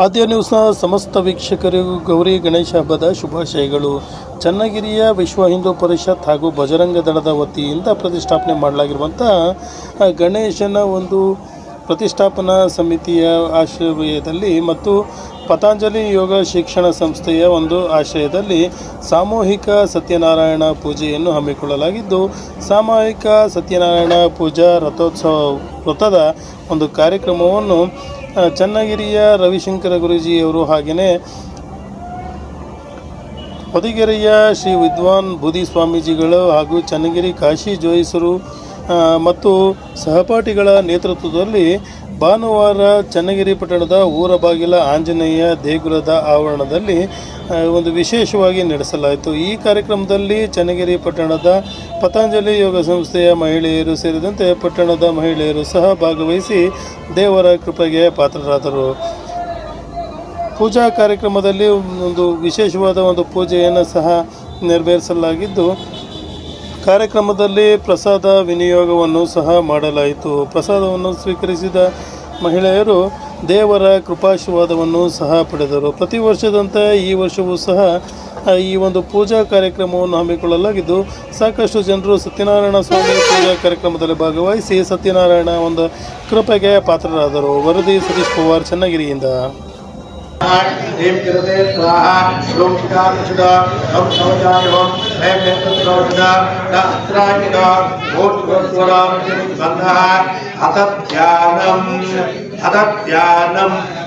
ಆದ್ಯ ನ್ಯೂಸ್ನ ಸಮಸ್ತ ವೀಕ್ಷಕರಿಗೂ ಗೌರಿ ಗಣೇಶ ಹಬ್ಬದ ಶುಭಾಶಯಗಳು. ಚನ್ನಗಿರಿಯ ವಿಶ್ವ ಹಿಂದೂ ಪರಿಷತ್ ಹಾಗೂ ಬಜರಂಗ ದಳದ ವತಿಯಿಂದ ಪ್ರತಿಷ್ಠಾಪನೆ ಮಾಡಲಾಗಿರುವಂಥ ಗಣೇಶನ ಒಂದು ಪ್ರತಿಷ್ಠಾಪನಾ ಸಮಿತಿಯ ಆಶ್ರಯದಲ್ಲಿ ಮತ್ತು ಪತಂಜಲಿ ಯೋಗ ಶಿಕ್ಷಣ ಸಂಸ್ಥೆಯ ಒಂದು ಆಶ್ರಯದಲ್ಲಿ ಸಾಮೂಹಿಕ ಸತ್ಯನಾರಾಯಣ ಪೂಜೆಯನ್ನು ಹಮ್ಮಿಕೊಳ್ಳಲಾಗಿದ್ದು, ಸಾಮೂಹಿಕ ಸತ್ಯನಾರಾಯಣ ಪೂಜಾ ರಥೋತ್ಸವ ವ್ರತದ ಒಂದು ಕಾರ್ಯಕ್ರಮವನ್ನು ಚನ್ನಗಿರಿಯ ರವಿಶಂಕರ ಗುರೂಜಿಯವರು ಹಾಗೆಯೇ ಹೊದಿಗೆರೆಯ ಶ್ರೀ ವಿದ್ವಾನ್ ಬುದಿ ಸ್ವಾಮೀಜಿಗಳು ಹಾಗೂ ಚನ್ನಗಿರಿ ಕಾಶಿ ಜೋಯಿಸರು ಮತ್ತು ಸಹಪಾಠಿಗಳ ನೇತೃತ್ವದಲ್ಲಿ ಭಾನುವಾರ ಚನ್ನಗಿರಿ ಪಟ್ಟಣದ ಊರಬಾಗಿಲ ಆಂಜನೇಯ ದೇಗುಲದ ಆವರಣದಲ್ಲಿ ಒಂದು ವಿಶೇಷವಾಗಿ ನಡೆಸಲಾಯಿತು. ಈ ಕಾರ್ಯಕ್ರಮದಲ್ಲಿ ಚನ್ನಗಿರಿ ಪಟ್ಟಣದ ಪತಂಜಲಿ ಯೋಗ ಸಂಸ್ಥೆಯ ಮಹಿಳೆಯರು ಸೇರಿದಂತೆ ಪಟ್ಟಣದ ಮಹಿಳೆಯರು ಸಹ ಭಾಗವಹಿಸಿ ದೇವರ ಕೃಪೆಗೆ ಪಾತ್ರರಾದರು. ಪೂಜಾ ಕಾರ್ಯಕ್ರಮದಲ್ಲಿ ಒಂದು ವಿಶೇಷವಾದ ಒಂದು ಪೂಜೆಯನ್ನು ಸಹ ನೆರವೇರಿಸಲಾಗಿದ್ದು ಕಾರ್ಯಕ್ರಮದಲ್ಲಿ ಪ್ರಸಾದ ವಿನಿಯೋಗವನ್ನು ಸಹ ಮಾಡಲಾಯಿತು. ಪ್ರಸಾದವನ್ನು ಸ್ವೀಕರಿಸಿದ ಮಹಿಳೆಯರು ದೇವರ ಕೃಪಾಶೀರ್ವಾದವನ್ನು ಸಹ ಪಡೆದರು. ಪ್ರತಿ ವರ್ಷದಂತೆ ಈ ವರ್ಷವೂ ಸಹ ಈ ಒಂದು ಪೂಜಾ ಕಾರ್ಯಕ್ರಮವನ್ನು ಹಮ್ಮಿಕೊಳ್ಳಲಾಗಿದ್ದು, ಸಾಕಷ್ಟು ಜನರು ಸತ್ಯನಾರಾಯಣ ಸ್ವಾಮಿ ಪೂಜಾ ಕಾರ್ಯಕ್ರಮದಲ್ಲಿ ಭಾಗವಹಿಸಿ ಸತ್ಯನಾರಾಯಣ ಒಂದು ಕೃಪೆಗೆ ಪಾತ್ರರಾದರು. ವರದಿ ಸತೀಶ್ ಪವಾರ್ ಚನ್ನಗಿರಿಯಿಂದ. ह्रीं कृते स्वाहा श्लोकिकाक्षुद ॐ शौचायोम् ऐं नेत्रौषध न अत्राकिद भूतगोस्वरं बन्धः अतध्यानम् अतध्यानम्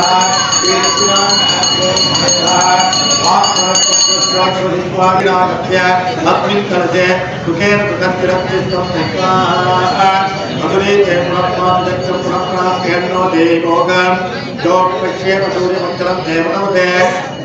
आगां भोजं विष्णु गोविरामस्य पञ्चवानां विग्रहाणां पुष्पमालां परिमेलेन प्रदापि देवी माला अस्मिन् कलशे सुखेन सुखन्तिरस्तित्वं मधुरे च पुनः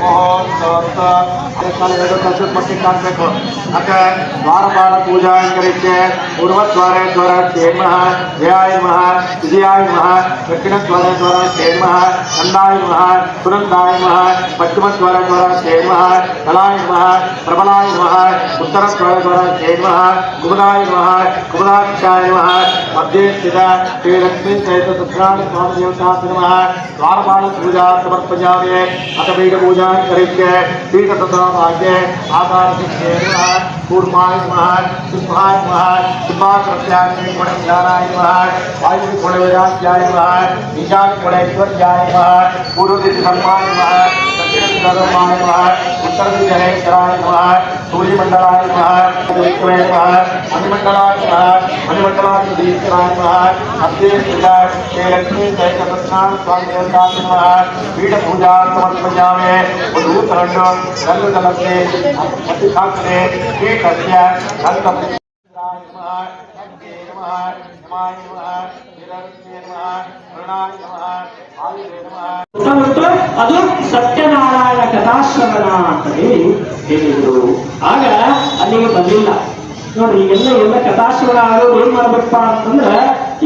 मोहन पट्टी काटो अत द्वारपाल पूजा क्षेम जयाय सुनंदाय मह पश्चिमद्वारे क्षेम कलाय प्रबलाय मह उत्तरद्वारे द्वारा क्षेम स्थित श्रीलक्ष्मीचैतसुभ्राणि स्वामिदेवता नमः करिष्य पीठसदाभाग्य आधारशिष्य कूर्माय महर सिंहाय महर सिंहाकृत्याय गुणज्ञानाय महर वायु गुणविराज्याय महर ईशान गुणेश्वर्याय महर गुरुदिति सम्मान महर सर्वमाय नमः उत्तर विद्यालय नमः सूर्यमंडलाय नमः विक्रय नमः मणिमंडलाय नमः मणिमंडलाय दीक्षराय नमः अद्य पूजा श्रीलक्ष्मी सहितस्नान स्वामी देवता नमः पीठ पूजा समर्पयामि उदूतरण्य सर्वदलस्य अतिथाक्षरे पीठस्य हस्तपुत्राय नमः नमाय नमः ಅದು ಸತ್ಯನಾರಾಯಣ ಕಥಾಶ್ರವಣ ಅಂತ ಹೇಳಿ ಹೇಳಿದ್ರು. ಆಗ ಅಲ್ಲಿಗೆ ಬಂದಿಲ್ಲ. ನೋಡ್ರಿ, ಎಲ್ಲ ಎಲ್ಲ ಕಥಾಶ್ರವಣ ಆಗೋರು ಏನ್ ಮಾಡ್ಬೇಕಪ್ಪ ಅಂತಂದ್ರೆ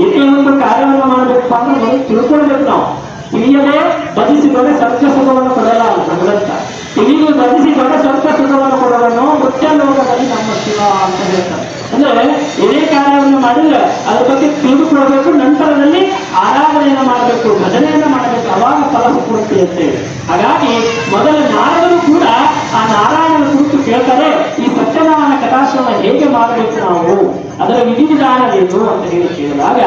ಏನೇನೊಂದು ಕಾರ್ಯವನ್ನು ಮಾಡ್ಬೇಕಪ್ಪ ಅಂದ್ರೆ ಮೊದಲು ತಿಳ್ಕೊಳ್ಬೇಕು ನಾವು. ತಿಳಿಯದೆ ಬದಿಸಿದರೆ ಸತ್ಯ ಸುಖವನ್ನು ಕೊಡಲ್ಲ ಭಗವಂತ ತಿಳಿದು ಬದಿಸಿದರೆ ಸ್ವಲ್ಪ ಸುಖವನ್ನು ಕೊಡೋದನ್ನು ನೃತ್ಯ ಲೋಕದಲ್ಲಿ ನಮ್ಮ ಶಿವ ಅಂತ ಹೇಳ್ತಾರೆ. ಅಂದ್ರೆ ಏನೇ ಕಾರ್ಯವನ್ನು ಮಾಡಿದ್ರೆ ಅದ್ರ ಬಗ್ಗೆ ತಿಳಿದುಕೊಳ್ಬೇಕು ನಂತರದಲ್ಲಿ ಆರಾಧನೆಯನ್ನು ಮಾಡಬೇಕು, ಭಜನೆಯನ್ನು ಮಾಡಬೇಕು, ಅವಾಗ ಫಲ ಕೊಡುತ್ತೆ ಅಂತೇಳಿ ಹಾಗಾಗಿ ಮೊದಲ ನಾರದರು ಕೂಡ ಆ ನಾರಾಯಣನ ಕುರಿತು ಕೇಳ್ತಾರೆ, ಈ ಸತ್ಯನಾರಾಯಣ ಕಥಾಶ್ರಮ ಹೇಗೆ ಮಾಡಬೇಕು ನಾವು? ಅದರ ವಿಧಿವಿಧಾನವೇನು ಅಂತ ಹೇಳಿ ಕೇಳಿದಾಗ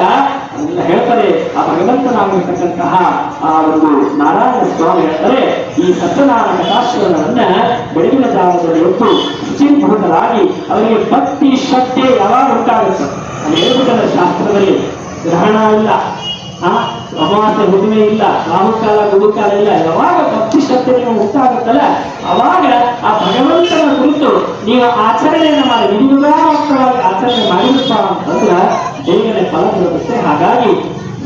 ಹೇಳ್ತಾರೆ, ಆ ಭಗವಂತನಾಗಿರ್ತಕ್ಕಂತಹ ಆ ಒಂದು ನಾರಾಯಣ ಸ್ವಾಮಿ ಹೇಳ್ತಾರೆ, ಈ ಸತ್ಯನಾರಾಯಣ ಕಥಾಶ್ರವನ್ನ ಬೆಳಗಿನ ಜಾಗದಲ್ಲಿ ಒಟ್ಟು ಅವರಿಗೆ ಭಕ್ತಿ, ಶ್ರದ್ಧೆ ಯಾವಾಗ ಉಂಟಾಗುತ್ತೆ? ಅಲ್ಲಿ ಹೇಳ್ಬಿಟ್ಟಲ್ಲ ಶಾಸ್ತ್ರದಲ್ಲಿ, ಗ್ರಹಣ ಇಲ್ಲ, ಆ, ಅಮಾವಾಸ್ಯ ಹುದುಮೆ ಇಲ್ಲ, ರಾಹುಕಾಲ, ಗುರುಕಾಲ ಇಲ್ಲ, ಯಾವಾಗ ಭಕ್ತಿ, ಶ್ರದ್ಧೆ ನೀವು ಉಂಟಾಗುತ್ತಲ್ಲ, ಅವಾಗ ಆ ಭಗವಂತನ ಕುರಿತು ನೀವು ಆಚರಣೆಯನ್ನು ಮಾಡಿ ವಿಧಿವಿಧಾನವಾಗಿ ಆಚರಣೆ ಮಾಡಿರುತ್ತಾ ಅಂತಂದ್ರೆ ಫಲ ಬರುತ್ತೆ ಹಾಗಾಗಿ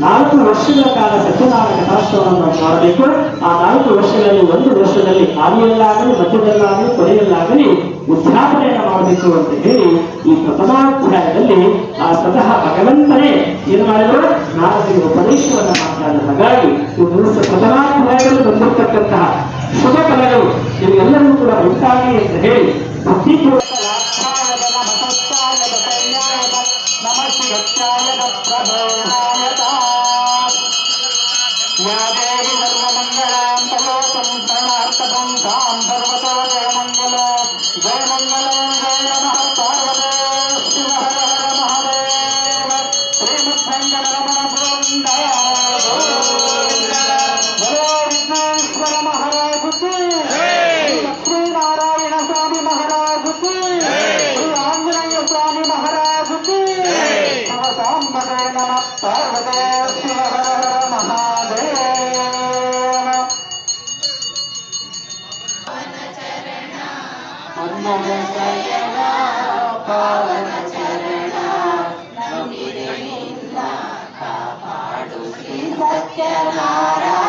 ನಾಲ್ಕು ವರ್ಷಗಳ ಕಾಲ ಸತ್ಯನಾರಾಯಣ ಕಥಾಶ್ರವವನ್ನು ಮಾಡಬೇಕು. ಆ ನಾಲ್ಕು ವರ್ಷಗಳಲ್ಲಿ ಒಂದು ವರ್ಷದಲ್ಲಿ ಆದಿಯಲ್ಲಾಗಲಿ ಮಧ್ಯದಲ್ಲಾಗಲಿ, ಕೊನೆಯಲ್ಲಾಗಲಿ ಉದ್ಘಾಟನೆಯನ್ನು ಮಾಡಬೇಕು ಅಂತ ಹೇಳಿ ಈ ಪ್ರಥಮಾಧ್ಯಾಯದಲ್ಲಿ ಆ ಸ್ವತಃ ಭಗವಂತನೇ ಏನು ಮಾಡಿದ್ರು? ನಾರದಿಗೆ ಉಪದೇಶವನ್ನು ಮಾಡ್ತಾರೆ. ಹಾಗಾಗಿ ಪ್ರಥಮಾಧ್ಯಾಯದಲ್ಲಿ ಬಂದಿರತಕ್ಕಂತಹ ಶುಭ ಫಲಗಳು ಇವೆಲ್ಲರೂ ಕೂಡ ಉಂಟಾಗಿ ಅಂತ ಹೇಳಿ नमः शिवत्याय नमः సత్యనారా